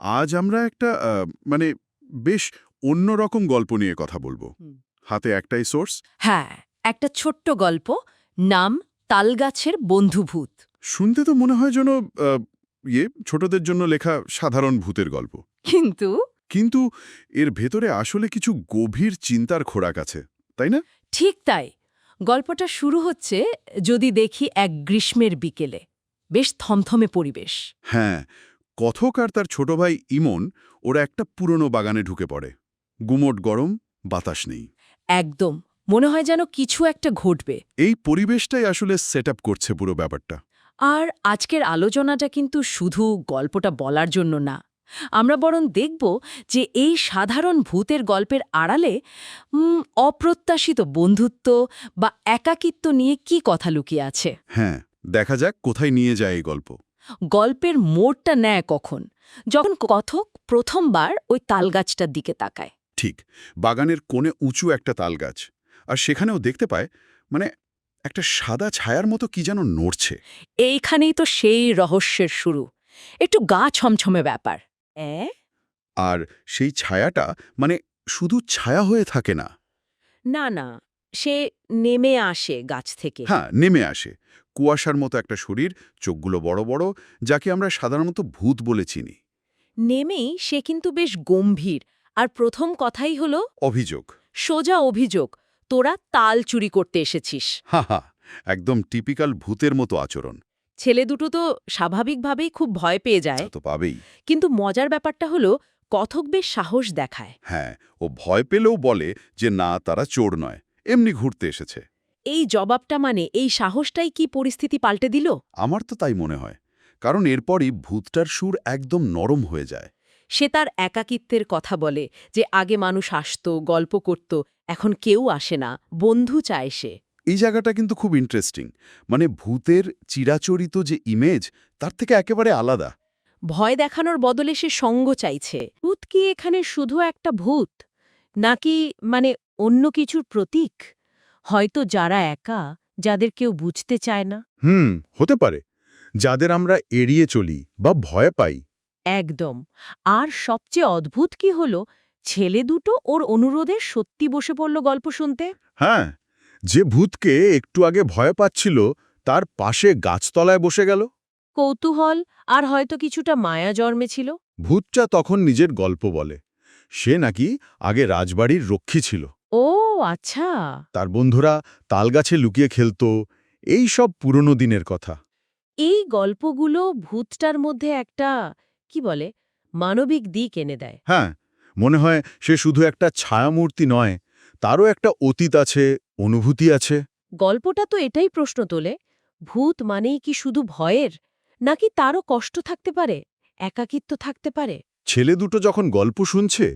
আজ আমরা একটা মানে বেশ অন্যরকম গল্প নিয়ে কথা বলব। হাতে একটাই সোর্স। হ্যাঁ একটা ছোট্ট গল্প নাম তালগাছের বন্ধুভূত। শুনতে তো মনে হয় যেন ইয়ে ছোটদের জন্য লেখা সাধারণ ভূতের গল্প। কিন্তু? কিন্তু এর ভেতরে আসলে কিছু গভীর চিন্তার খোরাক আছে তাই না? ঠিক তাই। গল্পটা শুরু হচ্ছে যদি দেখি এক গ্রীষ্মের বিকেলে। বেশ থমথমে পরিবেশ। হ্যাঁ কথক আর তার ছোট ভাই ইমন ওরা একটা পুরনো বাগানে ঢুকে পড়ে। গুমোট গরম বাতাস নেই। একদম। মনে হয় যেন কিছু একটা ঘটবে। এই পরিবেশটাই আসলে সেট করছে পুরো ব্যাপারটা। আর আজকের আলোচনাটা কিন্তু শুধু গল্পটা বলার জন্য না। আমরা বরং দেখব যে এই সাধারণ ভূতের গল্পের আড়ালে অপ্রত্যাশিত বন্ধুত্ব বা একাকিত্ব নিয়ে কি কথা লুকিয়ে আছে। হ্যাঁ দেখা যাক কোথায় নিয়ে যায় এই গল্প। গল্পের মোড়টা নেয় কখন? যখন কথক প্রথমবার ওই তালগাছটার দিকে তাকায়। ঠিক বাগানের কোণে উঁচু একটা তালগাছ আর সেখানেও দেখতে পায় মানে একটা সাদা ছায়ার মতো কি যেন নড়ছে। এইখানেই তো সেই রহস্যের শুরু। একটু গা ছমছমে ব্যাপার। এ? আর সেই ছায়াটা মানে শুধু ছায়া হয়ে থাকে না। না না। সে নেমে আসে গাছ থেকে। হ্যাঁ নেমে আসে। কুয়াশার মতো একটা শরীর চোখগুলো বড় বড় যাকে আমরা সাধারণত ভূত বলে চিনি। নেমেই সে কিন্তু বেশ গম্ভীর। আর প্রথম কথাই হলো অভিযোগ। সোজা অভিযোগ তোরা তাল চুরি করতে এসেছিস। হা হা একদম টিপিক্যাল ভূতের মতো আচরণ। ছেলে দুটো তো স্বাভাবিকভাবেই খুব ভয় পেয়ে যায়। তো পাবেই। কিন্তু মজার ব্যাপারটা হলো কথক বেশ সাহস দেখায়। হ্যাঁ ও ভয় পেলেও বলে যে না তারা চোর নয়। এমনি ঘুরতে এসেছে। এই জবাবটা মানে এই সাহসটাই কি পরিস্থিতি পাল্টে দিল? আমার তো তাই মনে হয় কারণ এরপরই ভূতটার সুর একদম নরম হয়ে যায়। সে তার একাকিত্বের কথা বলে যে আগে মানুষ আসত গল্প করত এখন কেউ আসে না বন্ধু চায় সে। এই জায়গাটা কিন্তু খুব ইন্টারেস্টিং মানে ভূতের চিরাচরিত যে ইমেজ তার থেকে একেবারে আলাদা। ভয় দেখানোর বদলে সে সঙ্গ চাইছে। ভূত কি এখানে শুধু একটা ভূত? নাকি মানে অন্য কিছুর প্রতীক? হয়তো যারা একা যাদের কেউ বুঝতে চায় না। হুম হতে পারে। যাদের আমরা এড়িয়ে চলি বা ভয় পাই। একদম। আর সবচেয়ে অদ্ভুত কি হল? ছেলে দুটো ওর অনুরোধে সত্যি বসে পড়ল গল্প শুনতে? হ্যাঁ যে ভূতকে একটু আগে ভয় পাচ্ছিল তার পাশে গাছতলায় বসে গেল। কৌতূহল আর হয়তো কিছুটা মায়া জন্মেছিল। ভূতটা তখন নিজের গল্প বলে। সে নাকি আগে রাজবাড়ির রক্ষী ছিল। ও আচ্ছা। তার বন্ধুরা তালগাছে লুকিয়ে খেলত। এই সব পুরনো দিনের কথা। এই গল্পগুলো ভূতটার মধ্যে একটা কি বলে মানবিক দিক এনে দেয়। হ্যাঁ মনে হয় সে শুধু একটা ছায়ামূর্তি নয় তারও একটা অতীত আছে অনুভূতি আছে। গল্পটা তো এটাই প্রশ্ন তোলে ভূত মানেই কি শুধু ভয়ের নাকি তারও কষ্ট থাকতে পারে একাকিত্ব থাকতে পারে? ছেলে দুটো যখন গল্প শুনছে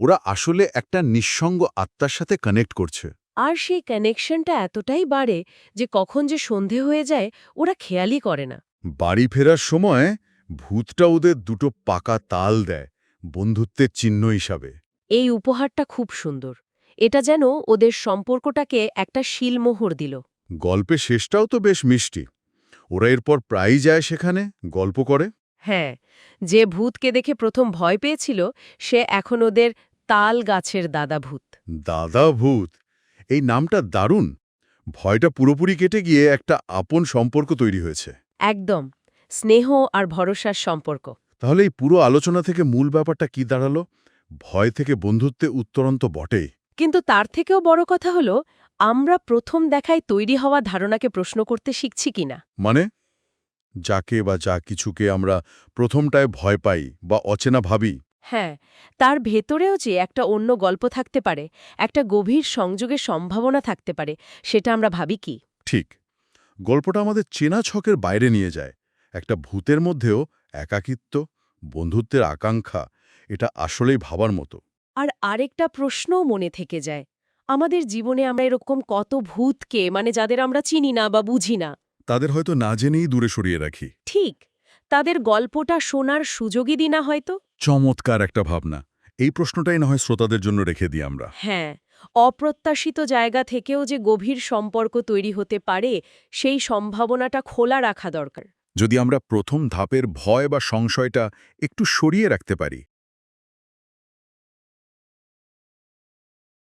ওরা আসলে একটা নিঃসঙ্গ আত্মার সাথে কানেক্ট করছে। আর সেই কানেকশনটা এতটাই বাড়ে যে কখন যে সন্ধে হয়ে যায় ওরা খেয়ালই করে না। বাড়ি ফেরার সময় ভূতটা ওদের দুটো পাকা তাল দেয় বন্ধুত্বের চিহ্ন হিসাবে। এই উপহারটা খুব সুন্দর। এটা যেন ওদের সম্পর্কটাকে একটা শিলমোহর দিল। গল্পে শেষটাও তো বেশ মিষ্টি। ওরা এরপর প্রায়ই যায় সেখানে গল্প করে। হ্যাঁ যে ভূতকে দেখে প্রথম ভয় পেয়েছিল সে এখন ওদের তাল গাছের দাদা ভূত। দাদা ভূত? এই নামটা দারুণ। ভয়টা পুরোপুরি কেটে গিয়ে একটা আপন সম্পর্ক তৈরি হয়েছে। একদম স্নেহ আর ভরসার সম্পর্ক। তাহলে এই পুরো আলোচনা থেকে মূল ব্যাপারটা কি দাঁড়াল? ভয় থেকে বন্ধুত্বে উত্তরন্ত বটেই। কিন্তু তার থেকেও বড় কথা হলো আমরা প্রথম দেখায় তৈরি হওয়া ধারণাকে প্রশ্ন করতে শিখছি কিনা। মানে? যাকে বা যা কিছুকে আমরা প্রথমটায় ভয় পাই বা অচেনা ভাবি। হ্যাঁ তার ভেতরেও যে একটা অন্য গল্প থাকতে পারে একটা গভীর সংযোগের সম্ভাবনা থাকতে পারে সেটা আমরা ভাবি কি? ঠিক। গল্পটা আমাদের চেনা ছকের বাইরে নিয়ে যায়। একটা ভূতের মধ্যেও একাকিত্ব বন্ধুত্বের আকাঙ্ক্ষা এটা আসলেই ভাবার মতো। আর আরেকটা প্রশ্নও মনে থেকে যায়। আমাদের জীবনে আমরা এরকম কত ভূতকে মানে যাদের আমরা চিনি না বা বুঝি না। তাদের হয়তো না জেনেই দূরে সরিয়ে রাখি। ঠিক। তাদের গল্পটা শোনার সুযোগই দিনা হয়তো? চমৎকার একটা ভাবনা। এই প্রশ্নটাই না হয় শ্রোতাদের জন্য রেখে দিই আমরা। হ্যাঁ। অপ্রত্যাশিত জায়গা থেকেও যে গভীর সম্পর্ক তৈরি হতে পারে সেই সম্ভাবনাটা খোলা রাখা দরকার। যদি আমরা প্রথম ধাপের ভয় বা সংশয়টা একটু সরিয়ে রাখতে পারি